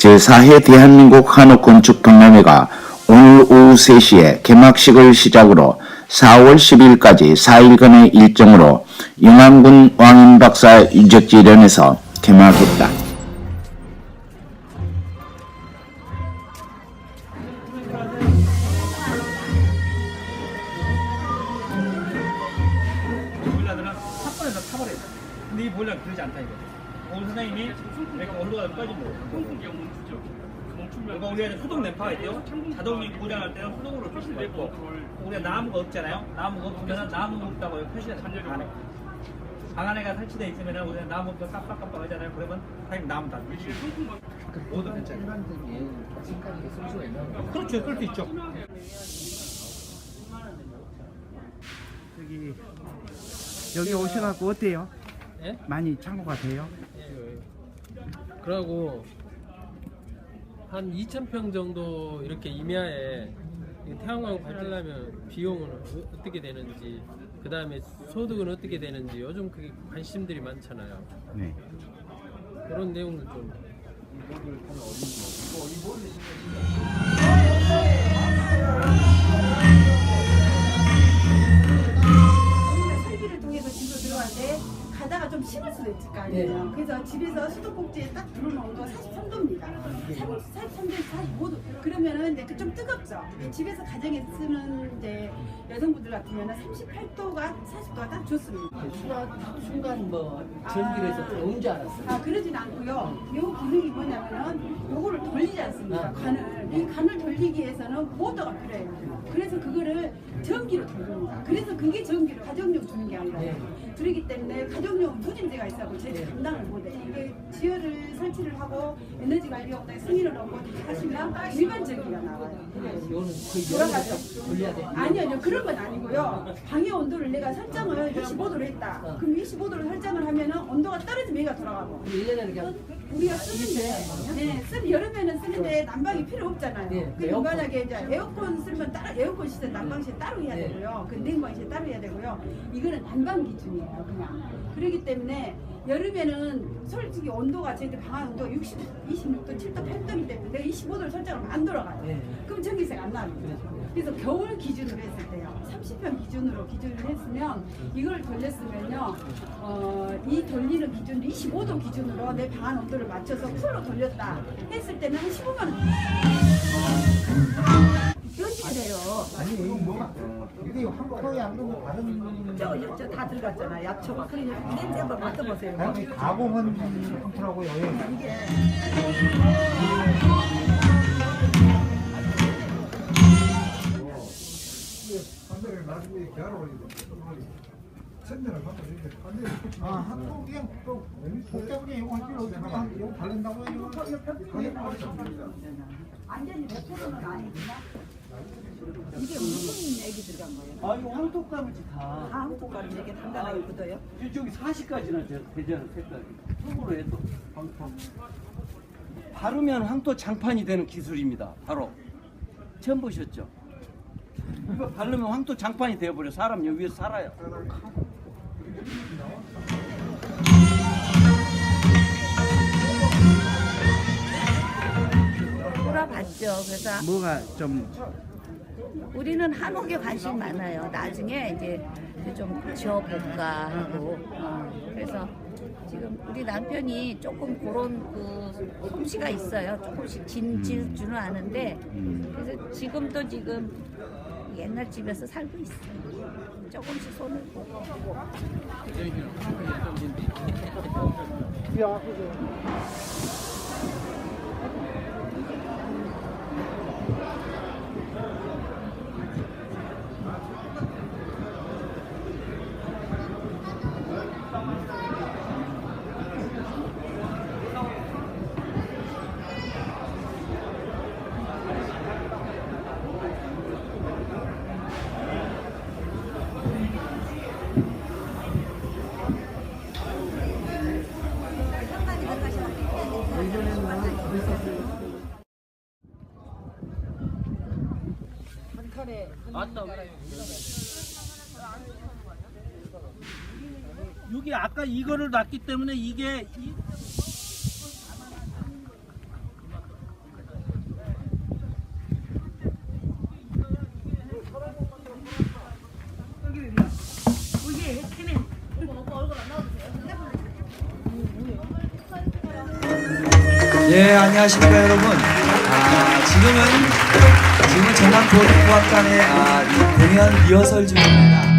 제4회 대한민국 한옥건축박람회가 오늘 오후 3시에 개막식을 시작으로 4월 10일까지 4일간의 일정으로 영암군 왕인박사 유적지련에서 개막했다. 보일러들은 탑번에서 타버려요. 근데 이 보일러는 그러지 않다 이거. 오늘 선생님이 내가 어디로 가서 꺼진 거. 그러니까 우리가 수동 램파가 있대요. 자동이 고장날 때는 수동으로 표시를 냈고 우리가 나무가 없잖아요. 나무가 없으면 나무 없다고 표시가 안 해. 방 안에가 설치돼 있으면 우리가 나무 깜빡깜빡 하잖아요. 그러면 사장님 나무 다 모두 괜찮아요. 일반적인 지금까지 쓸 수가 있는 거 그렇죠. 쓸수 있죠. 여기 여기 오셔갖고 어때요? 예? 많이 참고가 돼요? 그러고 한 2,000평 정도 이렇게 임야에 이 태양광 발달하면 비용은 어- 어떻게 되는지 그 다음에 소득은 어떻게 되는지 요즘 그게 관심들이 많잖아요. 네. 그런 내용을 좀 아니에요. 그래서 집에서 수도꼭지에 딱 들어오는 온도가 43도입니다. 43도, 45도. 그러면은 이제 그좀 뜨겁죠. 집에서 가정에 쓰는 이제 여성분들 같으면은 38도가 40도가 딱 좋습니다. 순간, 순간 뭐 전기를 해서 더운 줄 알았어요. 아 그러진 않고요. 요 기능이 뭐냐면은 요거를 돌리지 않습니까? 관을 이 관을 돌리기 위해서는 모터가 필요해요. 그래서 그거를 전기로 돌립니다. 그래서 그게 전기를 가정용 주는 게 아니라 네. 그렇기 때문에 가정용 누진제가 있어서 제 감당을 못해. 이게 지열을 설치를 하고 에너지 관리하고 승인을 얻고 다 하시면 일반 전기가 나와요. 거의 돌아가죠. 아니요, 아니요. 그런 건 아니고요. 방해 온도를 내가 설정을 25도로 했다. 어. 그럼 25도로 설정을 하면은 온도가 떨어지면 얘가 돌아가고. 우리 그냥 우리가 쓰는데, 네, 쓰 여름에는 쓰는데 난방이 필요 없잖아요. 네, 그 에어컨. 만약에 이제 에어컨 쓰면 따로 에어컨 시설 난방 시설 따로 해야 네. 되고요. 그 냉방 시설 따로 해야 되고요. 이거는 난방 기준이에요, 그냥. 그렇기 때문에 여름에는 솔직히 온도가 저희들 방안 온도가 60, 26도, 7도, 8도이기 때문에 내가 25도를 설정하면 안 돌아가요. 네. 그럼 전기세가 안 나옵니다. 그래서 겨울 기준으로 했을 때요. 30평 기준으로 기준을 했으면 이걸 돌렸으면요. 어, 이 돌리는 기준으로 25도 기준으로 내 방안 온도를 맞춰서 쿨로 돌렸다 했을 때는 한 15만 원. 돼요. 아니 뭐 이게 한국어에 안 되고 다른 저, 저 다 들어갔잖아, 약초가. 그러니까 냄새 한번 맡아보세요. 다른 가공은 상태라고요. 아, 한국 그냥 또 복잡하게 이거 할 필요 그냥 이거 바른다고 해요. 완전히 100%는 아니지만 이게 무슨 액이 들어간 거예요? 아 이거 황토가루지 다. 다 한국가루 이렇게 단단하게 굳어요? 저기 40까지나 되잖아 색깔이. 손으로 해도 황토. 바르면 황토 장판이 되는 기술입니다. 바로 처음 보셨죠? 이거 바르면 황토 장판이 되어버려. 사람 여기 위에서 살아요. 물어봤죠. 그래서 뭐가 좀 우리는 한옥에 관심 많아요. 나중에 이제 좀 지어볼까 하고. 어, 그래서 지금 우리 남편이 조금 그런 그 솜씨가 있어요. 조금씩 진, 지을 줄은 아는데. 그래서 지금도 지금 옛날 집에서 살고 있어요. 조금씩 손을 보고. 한 칸에 맞다. 여기 아까 이거를 놨기 때문에 이게 이- 예, 안녕하십니까 여러분. 아, 지금은 지금은 전남 교육부학관의 아, 이 공연 리허설 중입니다.